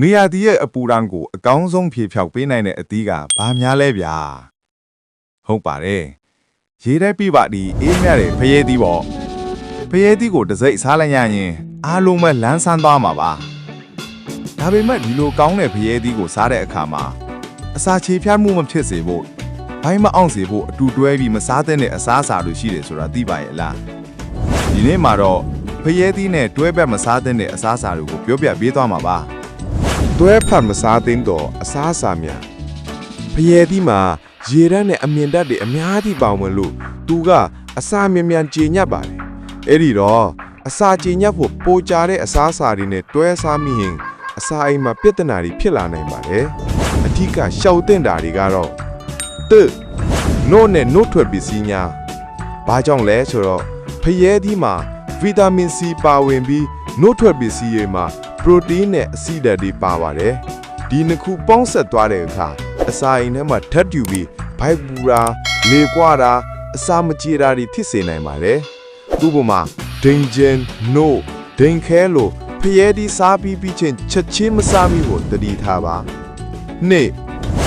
နေရာဒီရဲ့အပူရန်ကိုအကောင်းဆုံးဖြေဖြောက်ပေးနိုင်တဲ့အသီးကဘာများလဲဗျာဟုတ်ပါတယ်ရေထဲပြပါဒီအေးမြတဲ့ဖရဲသီးပေါ့ဖရဲသီးကိုတစ်စိတ်စားလိုက်ရရင်အားလုံးပဲလန်းဆန်းသွားမှာပါဒါပေမဲ့ဒီလိုကောင်းတဲ့ဖရဲသီးကိုစားတဲ့အခါမှာအစာချေဖျားမှုမဖြစ်စေဖို့ဘိုင်းမအောင်စေဖို့အတူတွဲပြီးမစားသင့်တဲ့အစားအစာတွေရှိတယ်ဆိုတာသိပါရဲ့လားဒီနေ့မှာတော့ဖရဲသီးနဲ့တွဲဘက်မစားသင့်တဲ့အစားအစာတွေကိုပြောပြပေးသွားမှာပါ တွဲဖတ်မစားသင့်တော့အစားအစာများဖျဲသီးမှာရေရမ်းနဲ့အမြင်ဓာတ်တွေအများကြီးပေါဝင်လို့သူကအစာမြန်မြန်ကြေညက်ပါတယ်အဲ့ဒီတော့အစာကြေညက်ဖို့ပိုကြတဲ့အစားအစာတွေနဲ့တွဲစားမိရင်အစာအိမ်မှာပြဿနာတွေဖြစ်လာနိုင်ပါတယ်အထူးကရှောက်တင်တာတွေကတော့ตึနို့နဲ့နို့ထွက်ပစ္စည်းများဘာကြောင့်လဲဆိုတော့ဖျဲသီးမှာဗီတာမင် C ပါဝင်ပြီးနို့ထွက်ပစ္စည်းတွေမှာ ပရိုတေးနဲ့အဆီဓာတ်တွေပါပါတယ်။ဒီနှစ်ခုပေါင်းဆက်သွားတဲ့အခါအစာအိမ်ထဲမှာဓာတ်တူပြီးဘိုက်ပူတာလေကွာတာအစာမကြေတာတွေဖြစ်စေနိုင်ပါတယ်။ဥပမာဒိန်ဂျင်နို့ဒိန်ခဲလိုဖျဲဒီစားပြီးပြီးချင်းချက်ချင်းမစားမိဖို့တတိထားပါ။နေ့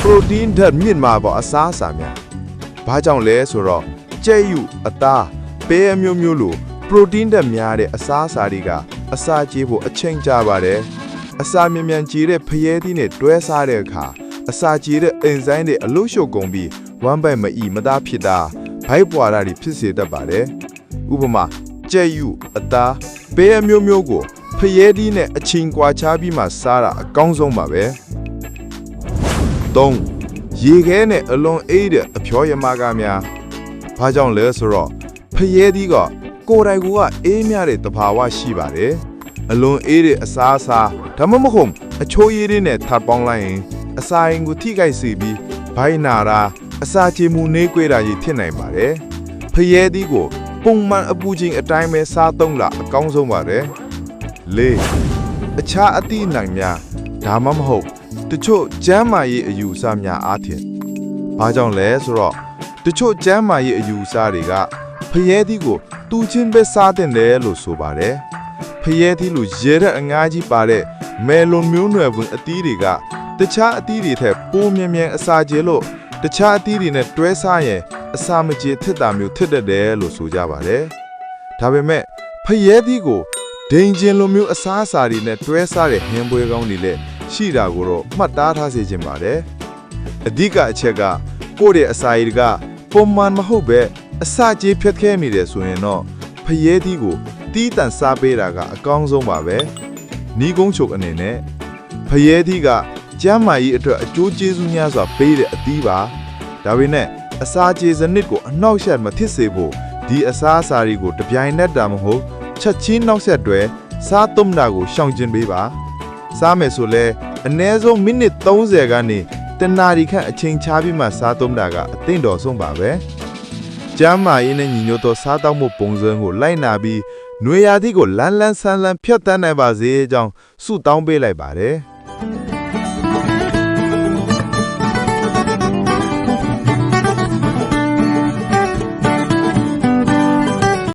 ပရိုတင်းဓာတ်မြင့်မှာပေါ့အစားအစာများ။ဘာကြောင့်လဲဆိုတော့ကြက်ယူအသားပဲအမျိုးမျိုးလိုပရိုတင်းဓာတ်များတဲ့အစားအစာတွေက အစာကြေဖို့အချိန်ကြာပါတယ်။အစာမြန်မြန်ကြေတဲ့ဖျဲသီးနဲ့တွဲစားတဲ့အခါအစာကြေတဲ့အင်ဇိုင်းတွေအလို့ရှုပ်ကုန်ပြီးဝမ်းပိုက်မအီမသားဖြစ်တာဘိုက်ပွာတာတွေဖြစ်စေတတ်ပါတယ်။ဥပမာကြက်ယူအသားပဲအမျိုးမျိုးကိုဖျဲသီးနဲ့အချိန်ကွာခြားပြီးမှစားတာအကောင်းဆုံးပါပဲ။၃ရေခဲနဲ့အလွန်အေးတဲ့အဖျော်ယမာကများဘာကြောင့်လဲဆိုတော့ဖျဲသီးက ကိုယ်တိုင်ကအေးမြတဲ့တဘာဝရှိပါတယ်အလွန်အေးတဲ့အစားအစာဒါမှမဟုတ်အချိုးရည်တွေနဲ့ထပ်ပေါင်းလိုက်ရင်အစာရင်ကိုထိခိုက်စေပြီးဘိုင်းနာတာအစာချေမှုနှေးကွေးတာကြီးဖြစ်နိုင်ပါတယ်ဖျဲသီးကိုပုံမှန်အပူချိန်အတိုင်းပဲစားသုံးတာအကောင်းဆုံးပါတယ်၄အခြားအသည့်နိုင်များဒါမှမဟုတ်တချို့ကျမ်းမာရေးအယူအဆများအားဖြင့်ဘာကြောင့်လဲဆိုတော့တချို့ကျမ်းမာရေးအယူအဆတွေက ဖျဲသီးကိုတူချင်းပဲစားတင်တယ်လို့ဆိုပါတယ်ဖျဲသီးလိုရေရက်အငားကြီးပါတဲ့မယ်လွန်မျိုးနွယ်ဝင်အသီးတွေကတခြားအသီးတွေထက်ပိုမြင်မြန်အစာကျလို့တခြားအသီးတွေနဲ့တွဲစားရင်အစာမကြေထစ်တာမျိုးထစ်တတ်တယ်လို့ဆိုကြပါတယ်ဒါပေမဲ့ဖျဲသီးကိုဒိန်ဂျင်လိုမျိုးအစားအစာတွေနဲ့တွဲစားတဲ့ဟင်းပွဲကောင်းတွေလည်းရှိတာကိုတော့မှတ်သားထားစေချင်ပါတယ်အဓိကအချက်ကကိုယ့်ရဲ့အစာရည်ကပုံမှန်မဟုတ်ပဲ အစာကြေးဖြတ်ခဲမိတယ်ဆိုရင်တော့ဖယဲသီးကိုတီးတန်စားပေးတာကအကောင်းဆုံးပါပဲနီးကုန်းချုပ်အနေနဲ့ဖယဲသီးကကျမ်းမာရေးအတွက်အကျိုးကျေးဇူးများစွာပေးတဲ့အသီးပါဒါပေမဲ့အစာကြေစနစ်ကိုအနှောက်အယှက်မဖြစ်စေဖို့ဒီအစာအစာတွေကိုတပြိုင်နက်တာမဟုတ်ချက်ချင်းနှောက်ဆက်တွဲစားသုံးတာကိုရှောင်ကျဉ်ပေးပါစားမယ်ဆိုလဲအနည်းဆုံးမိနစ်30ကနေတနာရီခန့်အချိန်ချပြီးမှစားသုံးတာကအသင့်တော်ဆုံးပါပဲ။ ကျမ်းမာရေးနဲ့ညီညွတ်သောစားတောက်မှုပုံစံကိုလိုက်နာပြီးຫນွေရာသီကိုလန်းလန်းဆန်းဆန်းဖြတ်သန်းနိုင်ပါစေကြောင်းဆုတောင်းပေးလိုက်ပါတယ်။